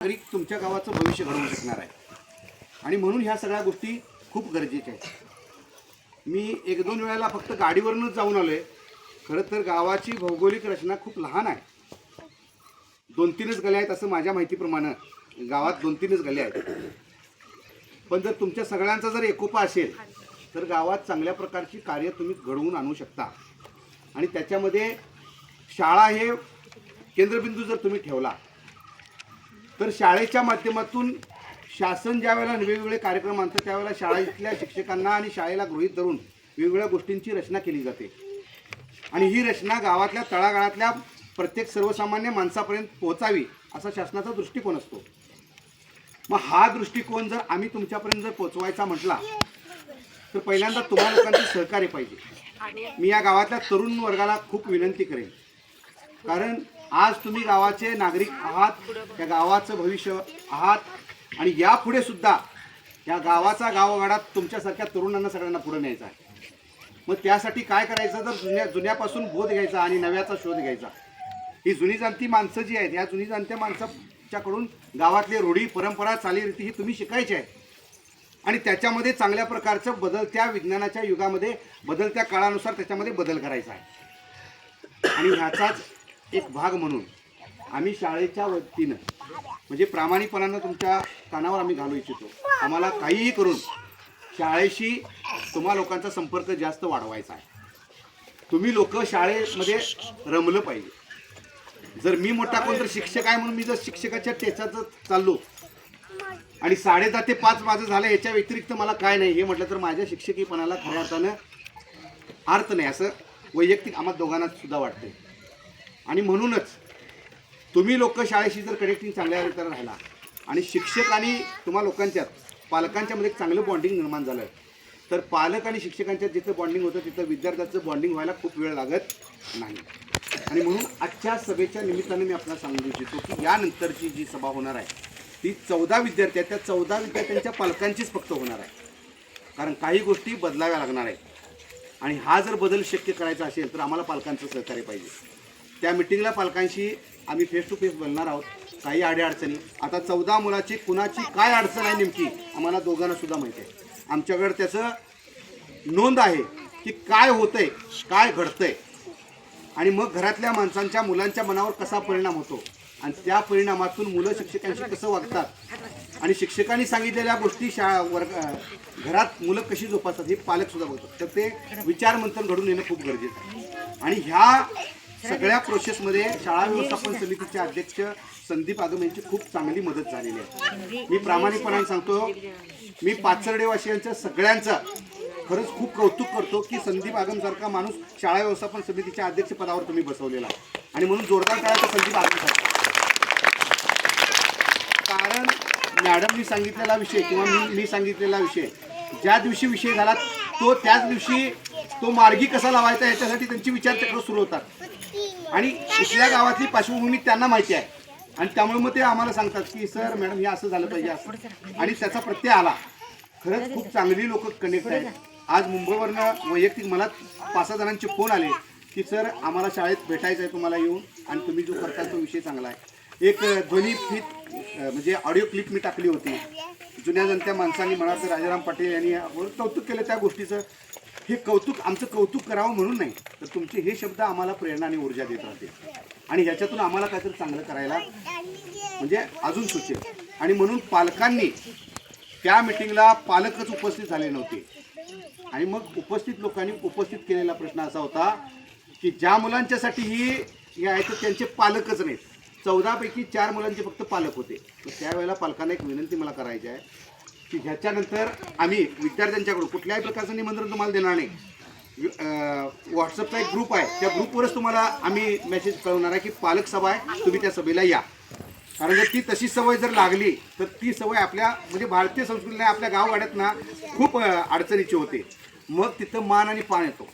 नागरिक तुमच्या गावाचं भविष्य घडवू शकणार आहे. आणि म्हणून ह्या सगळ्या गोष्टी खूप गरजेच्या आहेत. मी एक दोन वेळेला फक्त गाडीवरूनच जाऊन आलो आहे खरं तर गावाची भौगोलिक रचना खूप लहान आहे. दोन तीनच गल्या आहेत असं माझ्या माहितीप्रमाणे गावात दोन तीनच गल्या आहेत. पण जर तुमच्या सगळ्यांचा जर एकोपा असेल तर गावात चांगल्या प्रकारची कार्य तुम्ही घडवून आणू शकता. आणि त्याच्यामध्ये शाळा हे केंद्रबिंदू जर तुम्ही ठेवला तर शाळेच्या माध्यमातून शासन ज्या वेळेला वेगवेगळे कार्यक्रम आणतं त्यावेळेला शाळेतल्या शिक्षकांना आणि शाळेला गृहीत धरून वेगवेगळ्या गोष्टींची रचना केली जाते. आणि ही रचना गावातल्या तळागाळातल्या प्रत्येक सर्वसामान्य माणसापर्यंत पोहोचावी असा शासनाचा दृष्टिकोन असतो. मग हा दृष्टिकोन जर आम्ही तुमच्यापर्यंत जर पोहोचवायचा म्हटला तर पहिल्यांदा तुम्हा लोकांचे सहकार्य पाहिजे. मी या गावातल्या तरुण वर्गाला खूप विनंती करेन. कारण आज तुम्ही गावाचे नागरिक आहात या गावाचं भविष्य आहात आणि यापुढे सुद्धा या गावाचा गावगाडात तुमच्यासारख्या तरुणांना सगळ्यांना पुढे न्यायचा आहे. मग त्यासाठी काय करायचं? तर जुन्या जुन्यापासून बोध घ्यायचा आणि नव्याचा शोध घ्यायचा. ही जुनी जाणती माणसं जी आहेत या जुनी जाणत्या माणसाच्याकडून गावातले रूढी परंपरा चालीरीती ही तुम्ही शिकायची आहे आणि त्याच्यामध्ये चांगल्या प्रकारचं बदलत्या विज्ञानाच्या युगामध्ये बदलत्या काळानुसार त्याच्यामध्ये बदल करायचा आहे. आणि ह्याचाच एक भाग म्हणून आम्ही शाळेच्या वतीनं म्हणजे प्रामाणिकपणानं तुमच्या कानावर आम्ही घालू इच्छितो. आम्हाला काहीही करून शाळेशी तुम्हा लोकांचा संपर्क जास्त वाढवायचा आहे. तुम्ही लोक शाळेमध्ये रमलं पाहिजे. जर मी मोठा कोण तर शिक्षक आहे म्हणून मी जर शिक्षकाच्या टेचाचं चाललो आणि साडे दहा ते पाच माझं झालं याच्या व्यतिरिक्त मला काय नाही हे म्हटलं तर माझ्या शिक्षकीपणाला खऱ्या अर्थानं अर्थ नाही असं वैयक्तिक आम्हाला दोघांना सुद्धा वाटते आणि म्हणूनच तुम्ही लोक शाळेशी जर कनेक्टिंग चांगल्या तर राहिला आणि शिक्षक आणि तुम्हा लोकांच्यात पालकांच्यामध्ये चांगलं बॉन्डिंग निर्माण झालं तर पालक आणि शिक्षकांच्यात जिथं बॉन्डिंग होतं तिथं विद्यार्थ्याचं बॉन्डिंग व्हायला खूप वेळ लागत नाही. आणि म्हणून आजच्या सभेच्या निमित्ताने मी आपल्याला सांगू इच्छितो की यानंतरची जी सभा होणार आहे ती चौदा विद्यार्थी आहेत. त्या चौदा विद्यार्थ्यांच्या पालकांचीच फक्त होणार आहे. कारण काही गोष्टी बदलाव्या लागणार आहेत. आणि हा जर बदल शक्य करायचा असेल तर आम्हाला पालकांचं सहकार्य पाहिजे. त्या मिटिंगला पालकांशी आम्ही फेस टू फेस बोलणार आहोत. काही अडीअडचणी. आता चौदा मुलाची कुणाची काय अडचण आहे नेमकी आम्हाला दोघांना सुद्धा माहिती आहे. आमच्याकडे त्याचं नोंद आहे की काय होतंय काय घडतंय. आणि मग घरातल्या माणसांच्या मुलांच्या मनावर कसा परिणाम होतो? आणि त्या परिणामातून मुलं शिक्षकांशी कसं वागतात? आणि शिक्षकांनी सांगितलेल्या गोष्टी शाळा वर्ग घरात मुलं कशी जोपासतात हे पालकसुद्धा बघतात. तर ते विचारमंथन घडून येणं खूप गरजेचं आहे. आणि ह्या सगळ्या प्रोसेसमध्ये शाळा व्यवस्थापन समितीचे अध्यक्ष संदीप आगम यांची खूप चांगली मदत झालेली आहे. मी प्रामाणिकपणाने सांगतो मी पाचर्डेवासियांच्या सगळ्यांचं खरंच खूप कौतुक करतो की संदीप आगम सारखा माणूस शाळा व्यवस्थापन समितीच्या अध्यक्ष पदावर तुम्ही बसवलेला आहे. आणि म्हणून जोरदार करायचं संदीप आगम कारण मॅडमनी सांगितलेला विषय किंवा मी मी सांगितलेला विषय ज्या दिवशी विषय झाला तो त्याच दिवशी तो मार्गी कसा लावायचा याच्यासाठी त्यांची विचारचक्र सुरू होतात. आणि इथल्या गावातली पार्श्वभूमी त्यांना माहिती आहे. आणि त्यामुळे मग ते आम्हाला सांगतात की सर मॅडम हे असं झालं पाहिजे असं. आणि त्याचा प्रत्यय आला. खरंच खूप चांगली लोक कनेक्ट आहेत. आज मुंबईवरनं वैयक्तिक मला पाच सहा जणांचे फोन आले की सर आम्हाला शाळेत भेटायचं आहे तुम्हाला येऊन आणि तुम्ही जो करताय तो विषय चांगला आहे. एक ध्वनी फित म्हणजे ऑडिओ क्लिप मी टाकली होती. जुन्या जनत्या माणसांनी म्हणा तर राजाराम पाटील यांनी कौतुक केलं त्या गोष्टीचं. हे कौतुक आमचं कौतुक करावं म्हणून नाही तर तुमचे हे शब्द आम्हाला प्रेरणा आणि ऊर्जा देत राहते आणि ह्याच्यातून आम्हाला काहीतरी चांगलं करायला म्हणजे अजून सुचेल. आणि म्हणून पालकांनी त्या मिटिंगला पालकच उपस्थित झाले नव्हते. आणि मग उपस्थित लोकांनी उपस्थित केलेला प्रश्न असा होता की ज्या मुलांच्यासाठी ही हे आहे तर त्यांचे पालकच नाहीत. चौदापैकी चार मुलांचे फक्त पालक होते. तर त्यावेळेला पालकांना एक विनंती मला करायची आहे की ह्याच्यानंतर आम्ही विद्यार्थ्यांच्याकडून कुठल्याही प्रकारचं निमंत्रण तुम्हाला देणार नाही. व्हॉट्सअपचा एक ग्रुप आहे. त्या ग्रुपवरच तुम्हाला आम्ही मेसेज कळवणार आहे की पालक सभा आहे तुम्ही त्या सभेला या. कारण जर ती तशी सवय जर लागली तर ती सवय आपल्या म्हणजे भारतीय संस्कृतीला आपल्या गावगाड्यात ना खूप अडचणीची होते. मग तिथं मान आणि पान येतो.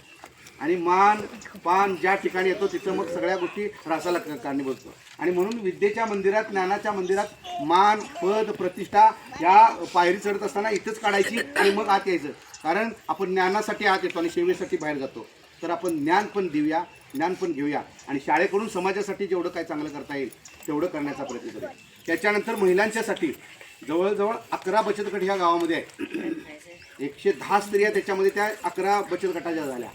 आणि मान पान ज्या ठिकाणी येतो तिथं मग सगळ्या गोष्टी रासाला कारणीभूत असतो. आणि म्हणून विद्येच्या मंदिरात ज्ञानाच्या मंदिरात मान पद प्रतिष्ठा या पायरी चढत असताना इथंच काढायची आणि मग आत यायचं. कारण आपण ज्ञानासाठी आत येतो आणि सेवेसाठी बाहेर जातो. तर आपण ज्ञान पण देऊया ज्ञान पण घेऊया. आणि शाळेकडून समाजासाठी जेवढं काय चांगलं करता येईल तेवढं करण्याचा प्रयत्न करूया. त्याच्यानंतर महिलांच्यासाठी जवळजवळ अकरा बचत गट ह्या गावामध्ये आहे एकशे दहा स्त्रिया त्याच्यामध्ये त्या अकरा बचत गटाच्या झाल्या.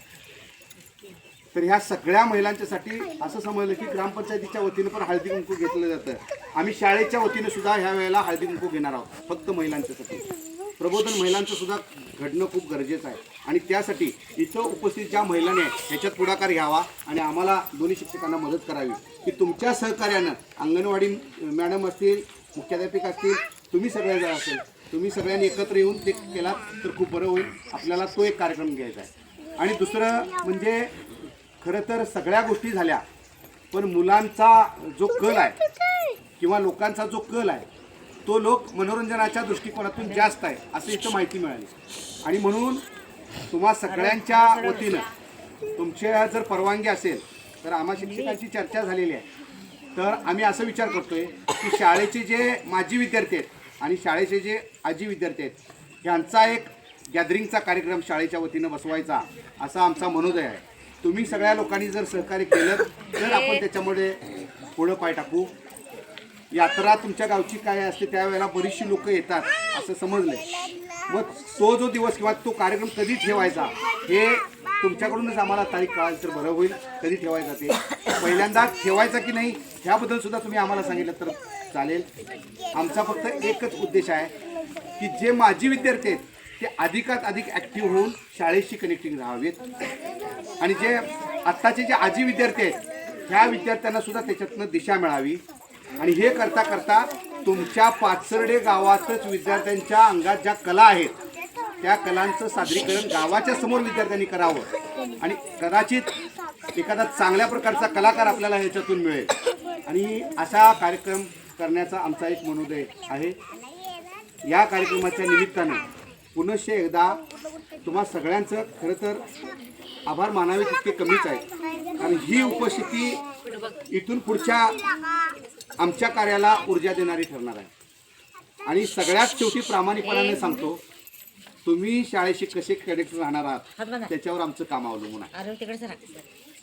तर ह्या सगळ्या महिलांच्यासाठी असं समजलं की ग्रामपंचायतीच्या वतीनं पण हळदी कुंकू घेतलं जातं. आम्ही शाळेच्या वतीनं सुद्धा ह्या वेळेला हळदी कुंकू घेणार आहोत फक्त महिलांच्यासाठी. प्रबोधन महिलांचं सुद्धा घडणं खूप गरजेचं आहे. आणि त्यासाठी इथं उपस्थित ज्या महिलांनी ह्याच्यात पुढाकार घ्यावा आणि आम्हाला दोन्ही शिक्षकांना मदत करावी. की तुमच्या सहकार्यानं अंगणवाडी मॅडम असतील मुख्याध्यापिका असतील तुम्ही सगळ्या जण असेल तुम्ही सगळ्यांनी एकत्र येऊन ते केलात तर खूप बरं होईल. आपल्याला तो एक कार्यक्रम घ्यायचा आहे. आणि दुसरं म्हणजे खरं तर सगळ्या गोष्टी झाल्या पण मुलांचा जो कल आहे किंवा लोकांचा जो कल आहे तो लोक मनोरंजनाच्या दृष्टिकोनातून जास्त आहे असं इथं माहिती मिळाली. आणि म्हणून तुम्हा सगळ्यांच्या वतीनं तुमच्या जर परवानगी असेल तर आम्हा शिक्षकांची चर्चा झालेली आहे. तर आम्ही असं विचार करतोय की शाळेचे जे माजी विद्यार्थी आहेत आणि शाळेचे जे आजी विद्यार्थी आहेत यांचा एक गॅदरिंगचा कार्यक्रम शाळेच्या वतीनं बसवायचा असा आमचा मनोदय आहे. तुम्ही सगळ्या लोकांनी जर सहकार्य केलं तर आपण त्याच्यामध्ये पुढं पाय टाकू. यात्रा तुमच्या गावची काय असते त्यावेळेला बरीचशी लोक येतात असं समजले मग तो जो दिवस किंवा तो कार्यक्रम कधी ठेवायचा हे तुमच्याकडूनच आम्हाला तारीख कळाली तर बरं होईल. कधी ठेवायचा ते? पहिल्यांदा ठेवायचा की नाही ह्याबद्दल सुद्धा तुम्ही आम्हाला सांगितलं तर चालेल. आमचा फक्त एकच उद्देश आहे की जे माजी विद्यार्थी आहेत ते अधिकात अधिक ॲक्टिव्ह होऊन शाळेशी कनेक्टिंग राहावेत. आणि जे आत्ताचे जे आजी विद्यार्थी आहेत ह्या विद्यार्थ्यांना सुद्धा त्याच्यातनं दिशा मिळावी. आणि हे करता करता तुमच्या पाचर्डे गावातच विद्यार्थ्यांच्या अंगात ज्या कला आहेत त्या कलांचं सादरीकरण गावाच्या समोर विद्यार्थ्यांनी करावं. आणि कदाचित एखादा चांगल्या प्रकारचा कलाकार आपल्याला ह्याच्यातून मिळेल. आणि असा कार्यक्रम करण्याचा आमचा एक मनोदय आहे. या कार्यक्रमाच्या निमित्तानं पुनश्च एकदा तुम्हा सगळ्यांचं खरं तर आभार मानावे तितके कमीच आहे कारण ही उपस्थिती इथून पुढच्या आमच्या कार्याला ऊर्जा देणारी ठरणार आहे. आणि सगळ्यात शेवटी प्रामाणिकपणाने सांगतो तुम्ही शाळेशी कसे कनेक्ट राहणार आहात त्याच्यावर आमचं काम अवलंबून आहे.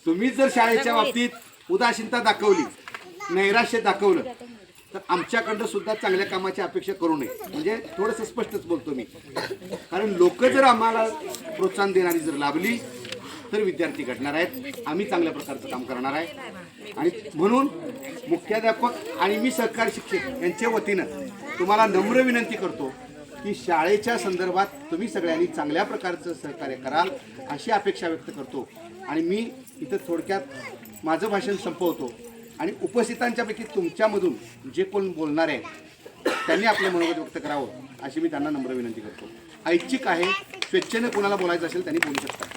तुम्ही जर शाळेच्या बाबतीत उदासीनता दाखवली नैराश्य दाखवलं तर आमच्याकडनं सुद्धा चांगल्या कामाची अपेक्षा करू नये. म्हणजे थोडंसं स्पष्टच बोलतो मी. कारण लोक जर आम्हाला प्रोत्साहन देणारी जर लाभली तर विद्यार्थी घडणार आहेत. आम्ही चांगल्या प्रकारचं काम करणार आहे. आणि म्हणून मुख्याध्यापक आणि मी सहकारी शिक्षक यांच्या वतीनं तुम्हाला नम्र विनंती करतो की शाळेच्या संदर्भात तुम्ही सगळ्यांनी चांगल्या प्रकारचं सहकार्य कराल अशी अपेक्षा व्यक्त करतो. आणि मी इथं थोडक्यात माझं भाषण संपवतो. आणि उपस्थितांच्यापैकी तुमच्यामधून जे कोण बोलणार आहे त्यांनी आपलं मनोगत व्यक्त करावं अशी मी त्यांना नम्र विनंती करतो. ऐच्छिक आहे स्वेच्छेनं कोणाला बोलायचं असेल त्यांनी बोलू शकतात